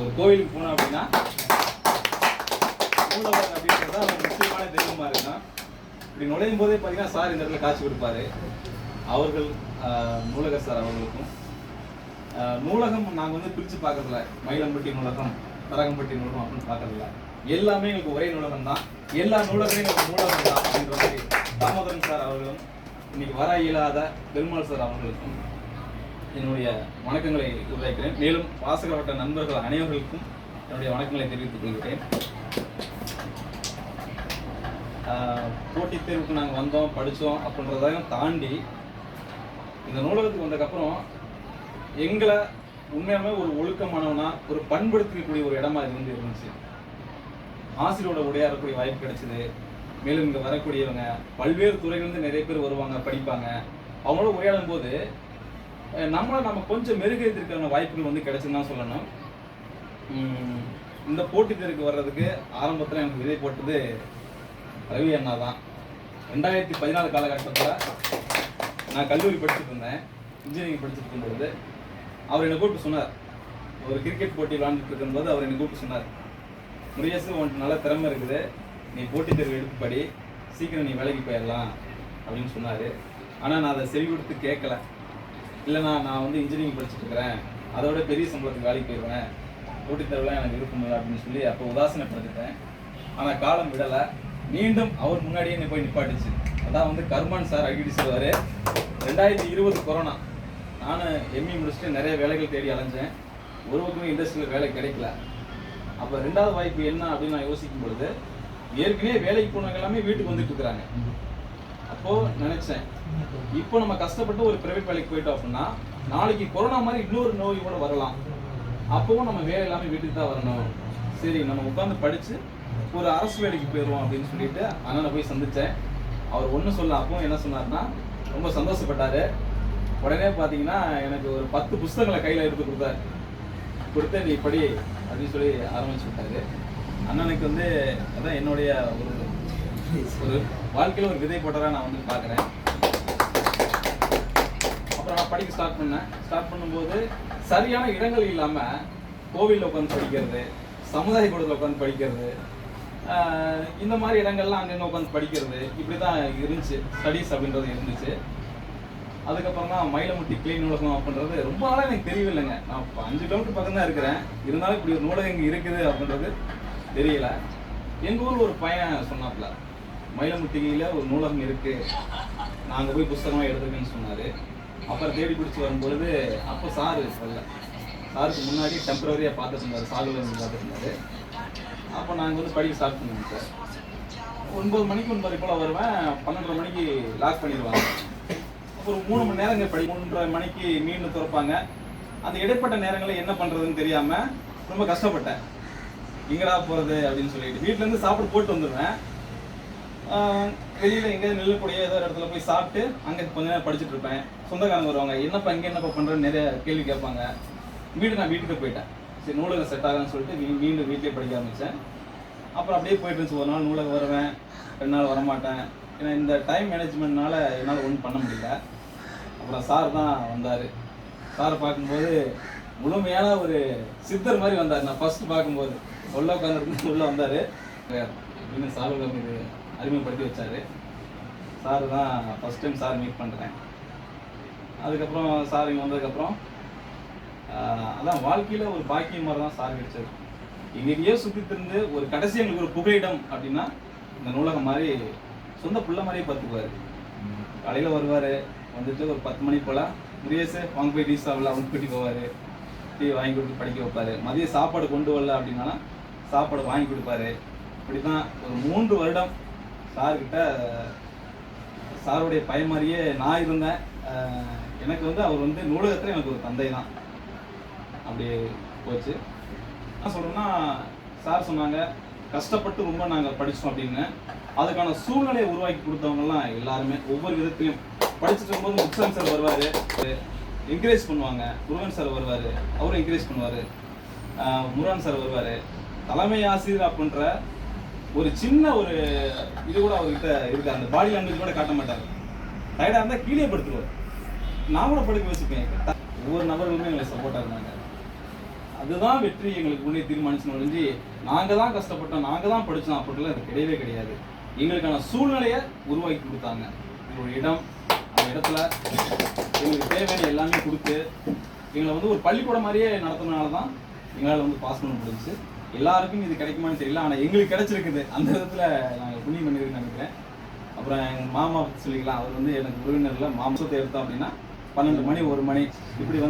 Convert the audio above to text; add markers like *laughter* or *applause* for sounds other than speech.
ஒரு கோவிலுக்கு போனோம் அப்படின்னா நூலகம் அப்படின்றது அவர் முக்கியமான தெய்வமாக இருக்கும் இப்படி நுழையும் போதே பார்த்தீங்கன்னா சார் இந்த இடத்துல காட்சி கொடுப்பாரு. அவர்கள் நூலகர் சார் அவர்களுக்கும். நூலகம் நாங்கள் வந்து பிரித்து பார்க்கறதில்ல. மயிலம்பட்டி நூலகம் தரகம்பட்டி நூலகம் அப்படின்னு பார்க்கறதில்ல. எல்லாமே எங்களுக்கு ஒரே நூலகம் தான். எல்லா நூலகமே எங்களுக்கு நூலகம் தான் அப்படின்ற மாதிரி தாமோதரன் சார் அவர்களும் இன்னைக்கு வர இயலாத பெருமாள் சார் அவர்களுக்கும் என்னுடைய வணக்கங்களை உருவாக்கிறேன் மேலும் வாசகப்பட்ட நண்பர்கள் அனைவர்களுக்கும் என்னுடைய வணக்கங்களை தெரிவித்துக் கொள்கிறேன். போட்டித் தேர்வுக்கு நாங்கள் வந்தோம் படித்தோம் அப்படின்றதையும் தாண்டி இந்த நூலகத்துக்கு வந்ததுக்கப்புறம் எங்களை உண்மையாலுமே ஒரு ஒழுக்கமானவனா ஒரு பண்படுத்திக்கக்கூடிய ஒரு இடமா இது வந்து இருந்துச்சு. ஆசிரியரோட உரையாடக்கூடிய வாய்ப்பு கிடைச்சிது. மேலும் இங்கே வரக்கூடியவங்க பல்வேறு துறையிலிருந்து நிறைய பேர் வருவாங்க படிப்பாங்க. அவங்களோட உரையாடும் போது நம்மளை நம்ம கொஞ்சம் மெருகேற்றிருக்கிற வாய்ப்புகள் வந்து கிடைச்சுன்னு தான் சொல்லணும். இந்த போட்டி தேர்வுக்கு வர்றதுக்கு ஆரம்பத்தில் எனக்கு விதை போட்டது ரவி அண்ணா தான். ரெண்டாயிரத்தி பதினாலு காலகட்டத்தில் நான் கல்லூரி படிச்சுட்டு இருந்தேன். இன்ஜினியரிங் படிச்சுட்டு இருக்கும்பொழுது அவர் என்னை கூப்பிட்டு சொன்னார். ஒரு கிரிக்கெட் போட்டி விளாண்டுட்டு இருக்கும்போது அவர் என்னை கூப்பிட்டு சொன்னார். முருகேசு உன்ட்டு நல்ல திறமை இருக்குது. நீ போட்டித் தேர்வு எடுத்து படி சீக்கிரம் நீ வேலைக்கு போயிடலாம். அப்படின்னு சொன்னார். ஆனால் நான் அதை செவி கொடுத்து கேட்கல. இல்லைண்ணா நான் வந்து இன்ஜினியரிங் படிச்சுட்டு இருக்கிறேன் அதோட பெரிய சம்பளத்துக்கு வேலைக்கு போயிடுவேன் போட்டித் தேர்வுலாம் எனக்கு விருப்பம் இல்லை அப்படின்னு சொல்லி அப்போ உதாசனப்படுத்திட்டேன். ஆனால் காலம் விடலை. மீண்டும் அவர் முன்னாடியே என்னை போய் நிப்பாட்டுச்சு. அதான் வந்து கர்மான் சார் அடிக்கடி சொல்லுவார் ரெண்டாயிரத்தி இருபது கொரோனா. நானும் எம்இ முடிச்சுட்டு நிறைய வேலைகள் தேடி அலைஞ்சேன். ஒரு பக்கமே இண்டஸ்ட்ரியில் வேலை கிடைக்கல. அப்போ ரெண்டாவது வாய்ப்பு என்ன அப்படின்னு நான் யோசிக்கும் பொழுது ஏற்கனவே வேலைக்கு போனவங்க எல்லாமே வீட்டுக்கு வந்துட்டு இருக்கிறாங்க. அப்போ நினைச்சேன். இப்போ நம்ம கஷ்டப்பட்டு ஒரு பிரைவேட் வேலைக்கு போயிட்டோம் அப்படின்னா நாளைக்கு கொரோனா மாதிரி இன்னொரு நோய் கூட வரலாம். அப்பவும் நம்ம வேலை எல்லாமே வீட்டுக்கு தான் வரணும். சரி நம்ம உட்காந்து படிச்சு ஒரு அரசு வேலைக்கு போயிடுவோம் அப்படின்னு சொல்லிட்டு அண்ணனை போய் சந்திச்சேன். அவர் ஒன்றும் சொல்ல அப்பவும் என்ன சொன்னார்னா ரொம்ப சந்தோஷப்பட்டாரு. உடனே பார்த்தீங்கன்னா எனக்கு ஒரு பத்து புஸ்தகங்களை கையில் எடுத்து கொடுத்தாரு. கொடுத்து நீ படி அப்படின்னு சொல்லி ஆரம்பிச்சு விட்டாரு. அண்ணனுக்கு வந்து அதான் என்னுடைய ஒரு ஒரு வாழ்க்கையில் ஒரு விதை போட்டதாக நான் வந்து பார்க்குறேன். அப்புறம் நான் படிக்க ஸ்டார்ட் பண்ணேன். ஸ்டார்ட் பண்ணும்போது சரியான இடங்கள் இல்லாமல் கோவிலில் உட்காந்து படிக்கிறது சமுதாய கூடத்தில் உட்காந்து படிக்கிறது இந்த மாதிரி இடங்கள்லாம் அங்கங்கே உட்காந்து படிக்கிறது இப்படி தான் இருந்துச்சு. ஸ்டடீஸ் அப்படின்றது இருந்துச்சு. அதுக்கப்புறம் தான் மயிலமுட்டி கிளீன் நூலகம் அப்படின்றது ரொம்ப நாளாக எனக்கு தெரியவில்லைங்க. நான் இப்போ அஞ்சு கிலோமீட்டர் பக்கம் தான் இருக்கிறேன். இருந்தாலும் இப்படி ஒரு நூலகம் இங்கே இருக்குது அப்படின்றது தெரியல. எங்கள் ஊரில் ஒரு பையன் சொன்னாப்புல மயிலமுட்டிகையில் ஒரு நூலகம் இருக்குது நான் அங்கே போய் புஸ்தகமாக எடுத்துருக்கேன்னு சொன்னார். அப்புறம் தேடி பிடிச்சி வரும்பொழுது அப்போ சார் சொல்ல சாருக்கு முன்னாடி டெம்பரரியாக பார்த்துட்டு இருந்தார். சாகுல பார்த்துட்டு அப்போ நாங்கள் வந்து படிக்க ஸ்டார்ட் பண்ணுவோம் சார். ஒன்பது மணிக்கு ஒன்பது போல் வருவேன். பன்னெண்டரை மணிக்கு லாக் பண்ணிடுவாங்க. ஒரு மூணு மணி நேரங்கள் படி மூன்றரை மணிக்கு மீன் திறப்பாங்க. அந்த இடைப்பட்ட நேரங்களில் என்ன பண்ணுறதுன்னு தெரியாமல் ரொம்ப கஷ்டப்பட்டேன். எங்கடா போகிறது அப்படின்னு சொல்லிட்டு வீட்டிலேருந்து சாப்பிட்டு போட்டு வந்துடுவேன். வெளியில் எங்கேயாவது நில்லக்கூடிய ஏதோ ஒரு இடத்துல போய் சாப்பிட்டு அங்கே கொஞ்ச நேரம் படிச்சுட்டு இருப்பேன். சொந்தக்காரங்க வருவாங்க என்னப்பா இங்கே என்னப்பா பண்ணுறேன்னு நிறைய கேள்வி கேட்பாங்க. வீடு நான் வீட்டுக்கு போயிட்டேன். சரி நூலகம் செட் ஆகும்னு சொல்லிட்டு மீ- மீண்டும் வீட்டிலே படிக்க ஆரம்பித்தேன் அப்புறம் அப்படியே போயிட்டு இருந்துச்சு. ஒரு நாள் நூலகம் வருவேன் ரெண்டு நாள் வரமாட்டேன். ஏன்னா இந்த டைம் மேனேஜ்மெண்ட்னால என்னால் ஒன்றும் பண்ண முடியல. அப்புறம் சார் தான் வந்தார். சார் பார்க்கும்போது முழுமையான ஒரு சித்தர் மாதிரி வந்தார். நான் ஃபஸ்ட்டு பார்க்கும்போது. உள்ள உட்காந்துருந்து உள்ளே வந்தார். *laughs* இன்னும் சார் உள்ள அறிமுகப்படுத்தி வச்சாரு. சார் தான் ஃபஸ்ட் டைம் சார் மீட் பண்ணுறேன் அதுக்கப்புறம் சார் இங்கே வந்ததுக்கப்புறம் அதான் வாழ்க்கையில் ஒரு பாக்கியம் மாதிரி தான் சார் கிடைச்சது. எங்கேயோ சுற்றி திருந்து ஒரு கடைசி எங்களுக்கு ஒரு புகையிடம் அப்படின்னா இந்த நூலகம் மாதிரி சொந்த புள்ள மாதிரியே பார்த்துக்குவார். காலையில் வருவார் வந்துட்டு ஒரு பத்து மணி போல் முரியேசு வாங்க போய் டீ சாப்பிடல அவங்க கூட்டி போவார். டீ வாங்கி கொடுத்து படிக்க வைப்பார். மதியம் சாப்பாடு கொண்டு வரல அப்படின்னா சாப்பாடு வாங்கி கொடுப்பாரு. இப்படி தான் ஒரு மூன்று வருடம் சார்கிட்ட சாருடைய பையன் மாதிரியே நான் இருந்தேன். எனக்கு வந்து அவர் வந்து நூலகத்தில் எனக்கு ஒரு தந்தை தான் அப்படி போச்சு. என்ன சொல்கிறேன்னா சார் சொன்னாங்க கஷ்டப்பட்டு ரொம்ப நாங்கள் படித்தோம் அப்படின்னு. அதுக்கான சூழ்நிலையை உருவாக்கி கொடுத்தவங்கலாம் எல்லாருமே ஒவ்வொரு விதத்திலையும். படிச்சுட்டு இருக்கும்போது முக்சன் சார் வருவார். என்கரேஜ் பண்ணுவாங்க. முருகன் சார் வருவார். அவரும் என்கரேஜ் பண்ணுவார். முருகன் சார் வருவார். தலைமை ஆசிரியர் அப்படின்ற ஒரு சின்ன ஒரு இது கூட அவர்கிட்ட இருக்கு. அந்த பாடி லாங்குவேஜ் கூட காட்ட மாட்டார். டயர்டாக இருந்தால் கீழே படுத்துருவார். நான் கூட படுக்க வச்சுப்பேன் ஒவ்வொரு நபர்களுமே எங்களுக்கு சப்போர்ட்டாக இருந்தாங்க. அதுதான் வெற்றி எங்களுக்கு முன்னே தீர்மானிச்சு ஒழிஞ்சு நாங்கள் தான் கஷ்டப்பட்டோம் நாங்கள் தான் படித்தோம் அப்படிலாம் அது கிடையவே கிடையாது. எங்களுக்கான சூழ்நிலையை உருவாக்கி கொடுத்தாங்க. ஒரு இடம் அந்த இடத்துல எங்களுக்கு தேவையான எல்லாமே கொடுத்து எங்களை வந்து ஒரு பள்ளிக்கூடம் மாதிரியே நடத்துனதுனால தான் எங்களால் வந்து பாஸ் பண்ண முடிஞ்சு எல்லாருக்கும் இது கிடைக்குமான்னு தெரியல ஆனால் எங்களுக்கு கிடைச்சிருக்குது. அந்த விதத்தில் நாங்கள் புண்ணியம் பண்ணியிருக்கேன்னு நினைக்கிறேன். அப்புறம் எங்கள் மாமா சொல்லிக்கலாம் அவர் வந்து எனக்கு உறவினரில் மாமசத்தை எடுத்தோம் அப்படின்னா பன்னெண்டு மணி ஒரு மணி இப்படி